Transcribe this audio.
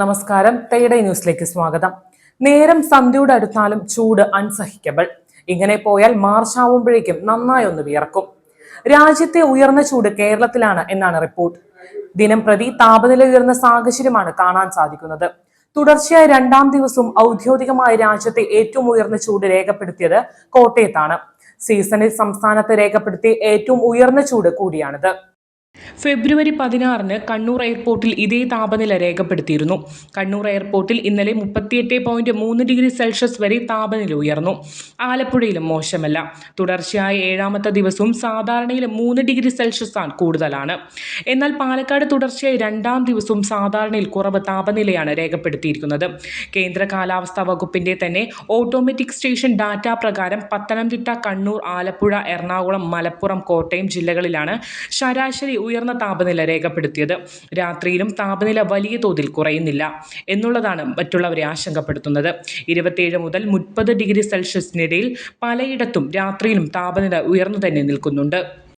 നമസ്കാരം. തേടെ ന്യൂസിലേക്ക് സ്വാഗതം. നേരം സന്ധ്യയുടെ അടുത്താലും ചൂട് അൺസഹിക്കബിൾ. ഇങ്ങനെ പോയാൽ മാർച്ച് ആവുമ്പോഴേക്കും നന്നായി ഒന്ന് വിയർക്കും. രാജ്യത്തെ ഉയർന്ന ചൂട് കേരളത്തിലാണ് എന്നാണ് റിപ്പോർട്ട്. ദിനം പ്രതി താപനില ഉയർന്ന സാഹചര്യമാണ് കാണാൻ സാധിക്കുന്നത്. തുടർച്ചയായ രണ്ടാം ദിവസവും ഔദ്യോഗികമായി രാജ്യത്തെ ഏറ്റവും ഉയർന്ന ചൂട് രേഖപ്പെടുത്തിയത് കോട്ടയത്താണ്. സീസണിൽ സംസ്ഥാനത്ത് രേഖപ്പെടുത്തിയ ഏറ്റവും ഉയർന്ന ചൂട് കൂടിയാണിത്. ഫെബ്രുവരി പതിനാറിന് കണ്ണൂർ എയർപോർട്ടിൽ ഇതേ താപനില രേഖപ്പെടുത്തിയിരുന്നു. കണ്ണൂർ എയർപോർട്ടിൽ ഇന്നലെ മുപ്പത്തിയെട്ട് പോയിന്റ് മൂന്ന് ഡിഗ്രി സെൽഷ്യസ് വരെ താപനില ഉയർന്നു. ആലപ്പുഴയിലും മോശമല്ല. തുടർച്ചയായ ഏഴാമത്തെ ദിവസവും സാധാരണയിൽ മൂന്ന് ഡിഗ്രി സെൽഷ്യസ് കൂടുതലാണ്. എന്നാൽ പാലക്കാട് തുടർച്ചയായി രണ്ടാം ദിവസവും സാധാരണയിൽ കുറവ് താപനിലയാണ് രേഖപ്പെടുത്തിയിരിക്കുന്നത്. കേന്ദ്ര കാലാവസ്ഥാ വകുപ്പിന്റെ തന്നെ ഓട്ടോമാറ്റിക് സ്റ്റേഷൻ ഡാറ്റ പ്രകാരം പത്തനംതിട്ട കണ്ണൂർ ആലപ്പുഴ എറണാകുളം മലപ്പുറം കോട്ടയം ജില്ലകളിലാണ് ശരാശരി ഉയർന്ന താപനില രേഖപ്പെടുത്തിയത്. രാത്രിയിലും താപനില വലിയ തോതിൽ കുറയുന്നില്ല എന്നുള്ളതാണ് മറ്റുള്ളവരെ ആശങ്കപ്പെടുത്തുന്നത്. ഇരുപത്തിയേഴ് മുതൽ മുപ്പത് ഡിഗ്രി സെൽഷ്യസിനിടയിൽ പലയിടത്തും രാത്രിയിലും താപനില ഉയർന്നു തന്നെ നിൽക്കുന്നുണ്ട്.